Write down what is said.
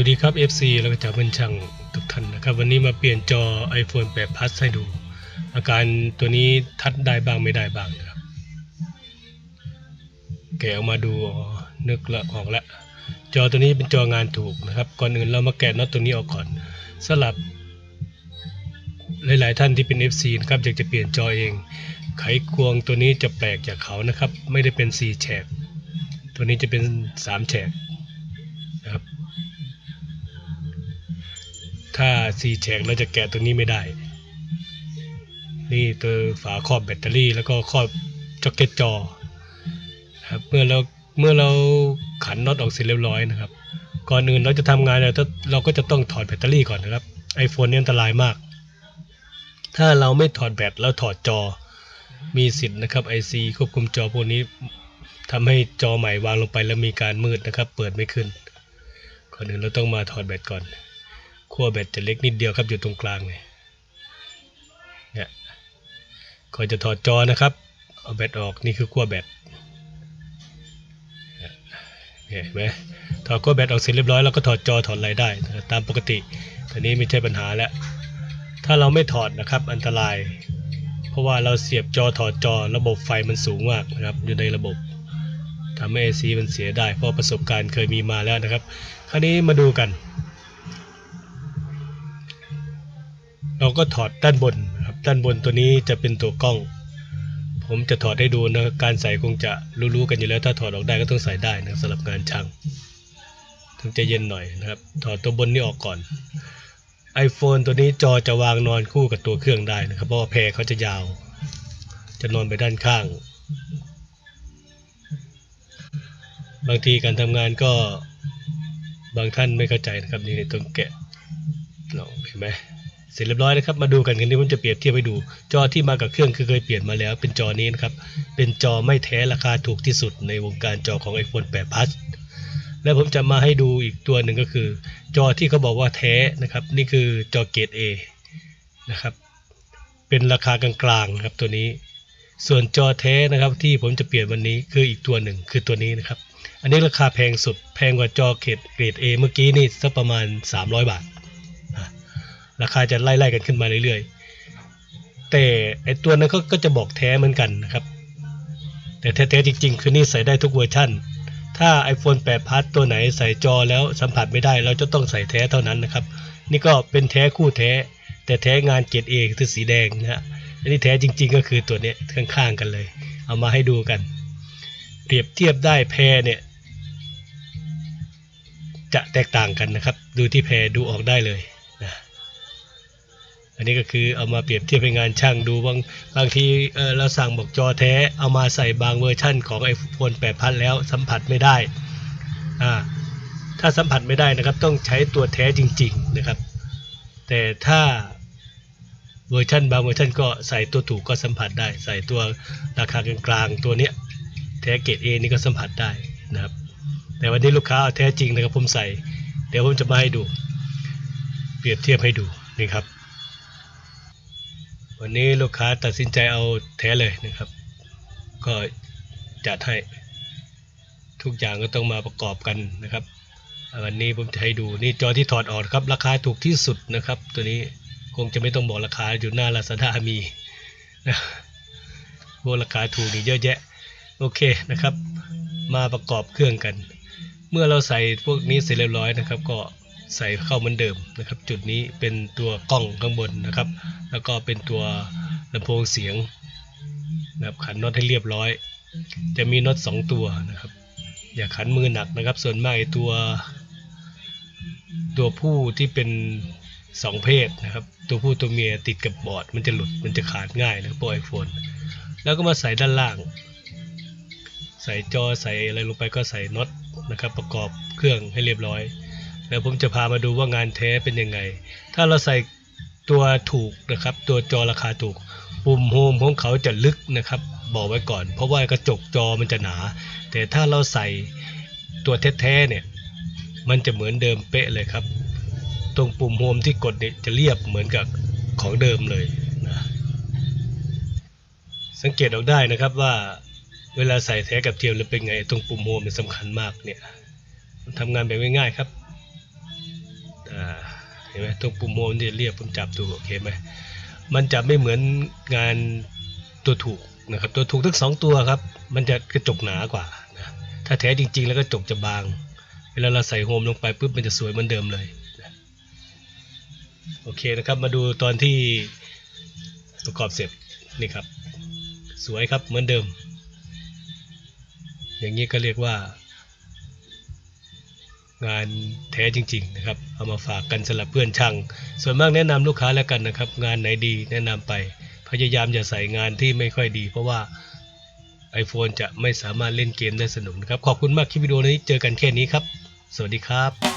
วัสดีครับ FC แล้วก็จากเพื่อนช่างทุกท่านนะครับ วันนี้มาเปลี่ยนจอ iPhone 8 Plus ให้ดู อาการตัวนี้ทัดได้บ้างไม่ได้บ้างนะครับแกะออกมาดูนึกละออกละจอตัวนี้เป็นจองานถูกนะครับ ก่อนอื่นเรามาแกะน็อตตัวนี้ออกก่อนสลับ หลาย ๆ ท่านที่เป็น FC นะครับอยากจะเปลี่ยนจอเอง ไขควงตัวนี้จะแปลกจากเขานะครับ ไม่ได้เป็น4แฉกตัวนี้จะเป็น3แฉกนะครับ ถ้า4แฉกเราจะแกะตัวนี้ไม่ได้ นี่ตัวฝาครอบแบตเตอรี่แล้วก็ครอบจ็อกเก็ตจอครับเมื่อเราเมื่อเราขันน็อตออกเสร็จเรียบร้อยนะครับ ก่อนอื่นเราจะทำงานเราจะเราก็จะต้องถอดแบตเตอรี่ก่อนนะครับ iPhone นี่อันตรายมาก ถ้าเราไม่ถอดแบตแล้วถอดจอมีสิทธิ์นะครับ IC ควบคุมจอพวกนี้ทำให้จอใหม่วางลงไปแล้วมีการมืดนะครับ เปิดไม่ขึ้นก่อนอื่นเราต้องมาถอดแบตก่อน ขั้วแบตจะเล็กนิดเดียวครับอยู่ตรงกลางเนี่ยเนี่ยก่อนจะถอดจอนะครับ เอาแบตออกนี่คือขั้วแบตเนี่ยเห็นไหมถอดขั้วแบตออกเสร็จเรียบร้อยเราก็ถอดจอถอดอะไรได้ ตามปกติแต่นี้ไม่ใช่ปัญหาแล้ว ถ้าเราไม่ถอดนะครับอันตราย เพราะว่าเราเสียบจอถอดจอระบบไฟมันสูงมากนะครับอยู่ในระบบทำให้ AC มันเสียได้เพราะประสบการณ์เคยมีมาแล้วนะครับ คราวนี้มาดูกัน เราก็ถอดด้านบนนะครับด้านบนตัวนี้จะเป็นตัวกล้อง ผมจะถอดให้ดูนะการใส่คงจะรู้ๆกันอยู่แล้ว ถ้าถอดออกได้ก็ต้องใส่ได้นะสำหรับงานช่างถึงจะเย็นหน่อยนะครับถอดตัวบนนี้ออกก่อน iPhone ตัวนี้จอจะวางนอนคู่กับตัวเครื่องได้นะครับ เพราะว่าแพรเขาจะยาว จะนอนไปด้านข้าง บางทีการทำงานก็บางท่านไม่เข้าใจนะครับนี่ต้องแกะลองเห็นไหม เสร็จเรียบร้อยนะครับมาดูกันกันนี้ผมจะเปรียบเทียบให้ดู จอที่มากับเครื่องคือเคยเปลี่ยนมาแล้ว เป็นจอนี้นะครับ เป็นจอไม่แท้ราคาถูกที่สุดในวงการจอของ iPhone 8 Plus และผมจะมาให้ดูอีกตัวหนึ่งก็คือ จอที่เขาบอกว่าแท้นะครับ นี่คือจอเกรด A นะครับ เป็นราคากลางๆครับตัวนี้ ส่วนจอแท้นะครับที่ผมจะเปลี่ยนวันนี้คืออีกตัวหนึ่งคือตัวนี้นะครับ อันนี้ราคาแพงสุดแพงกว่าจอเกรดเกรด A เมื่อกี้นี่สักประมาณ 300 บาท ราคาจะไล่ๆกันขึ้นมาเรื่อยๆ แต่ไอตัวนั้นก็จะบอกแท้เหมือนกันนะครับ แต่แท้ๆจริง ๆ คือนี่ใส่ได้ทุกเวอร์ชั่น ถ้า iPhone 8 Plus ตัวไหนใส่จอแล้วสัมผัสไม่ได้ เราจะต้องใส่แท้เท่านั้นนะครับ นี่ก็เป็นแท้คู่แท้ แต่แท้งานเกรด A คือสีแดงนะฮะอันนี้แท้จริง ๆ ก็คือตัวนี้ข้างๆกันเลย เอามาให้ดูกัน เปรียบเทียบได้แพรเนี่ยจะแตกต่างกันนะครับ ดูที่แพรดูออกได้เลย อันนี้ก็คือเอามาเปรียบเทียบเป็นงานช่างดูบางบางทีเออเราสั่งบอกจอแท้เอามาใส่บางเวอร์ชั่นของ iPhone 8 Plus แล้วสัมผัสไม่ได้อ่าถ้าสัมผัสไม่ได้นะครับต้องใช้ตัวแท้จริง ๆนะครับ แต่ถ้าเวอร์ชันบางเวอร์ชันก็ใส่ตัวถูกก็สัมผัสได้ ใส่ตัวราคากลางๆตัวเนี้ยแท้เกรด A นี่ก็สัมผัสได้นะครับ แต่วันนี้ลูกค้าเอาแท้จริงนะครับผมใส่ เดี๋ยวผมจะมาให้ดู เปรียบเทียบให้ดูนี่ครับ วันนี้ลูกค้าตัดสินใจเอาแท้เลยนะครับ ก็จัดให้ทุกอย่างก็ต้องมาประกอบกันนะครับ วันนี้ผมจะให้ดูนี่จอที่ถอดออกครับ ราคาถูกที่สุดนะครับ ตัวนี้คงจะไม่ต้องบอกราคาอยู่หน้า Lazada มีนะพวกราคาถูกนี่เยอะแยะ โอเคนะครับ มาประกอบเครื่องกัน เมื่อเราใส่พวกนี้เสร็จเรียบร้อยนะครับ ก็ ใส่เข้าเหมือนเดิมนะครับ จุดนี้เป็นตัวกล้องข้างบนนะครับ แล้วก็เป็นตัวลำโพงเสียงนะครับขันน็อตให้เรียบร้อย จะมีน็อตสองตัวนะครับ อย่าขันมือหนักนะครับ ส่วนมากไอตัว ตัวผู้ที่เป็นสองเพศนะครับ ตัวผู้ตัวเมียติดกับบอร์ด มันจะหลุดมันจะขาดง่ายนะครับพวกไอโฟนแล้วก็มาใส่ด้านล่าง ใส่จอใส่อะไรลงไปก็ใส่น็อตนะครับ ประกอบเครื่องให้เรียบร้อย แล้วผมจะพามาดูว่างานแท้เป็นยังไง ถ้าเราใส่ตัวถูกนะครับ ตัวจอราคาถูก ปุ่มโฮมของเขาจะลึกนะครับ บอกไว้ก่อน เพราะว่ากระจกจอมันจะหนา แต่ถ้าเราใส่ตัวแท้ๆเนี่ย มันจะเหมือนเดิมเป๊ะเลยครับ ตรงปุ่มโฮมที่กดเนี่ยจะเรียบเหมือนกับของเดิมเลยนะสังเกตออกได้นะครับว่าเวลาใส่แท้กับเทียมแล้วเป็นไง ตรงปุ่มโฮมเนี่ยสำคัญมากเนี่ยทำงานแบบง่ายๆครับ อ่าเห็นไหมตรงปุ่มโมมันจะเรียบผมจับดูโอเคไหมมันจะไม่เหมือนงานตัวถูกนะครับตัวถูกทั้งสองตัวครับ มันจะกระจกหนากว่านะถ้าแท้จริง ๆ แล้วกระจกจะบาง เวลาเราใส่โฮมลงไปปุ๊บมันจะสวยเหมือนเดิมเลยนะโอเคนะครับมาดูตอนที่ประกอบเสร็จนี่ครับ สวยครับเหมือนเดิม อย่างนี้ก็เรียกว่า งานแท้จริง ๆ นะครับ เอามาฝากกันสำหรับเพื่อนช่าง ส่วนมากแนะนำลูกค้าแล้วกันนะครับ งานไหนดีแนะนำไป พยายามอย่าใส่งานที่ไม่ค่อยดี เพราะว่า iPhone จะไม่สามารถเล่นเกมได้สนุกนะครับ ขอบคุณมากคลิปวิดีโอนี้เจอกันแค่นี้ครับ สวัสดีครับ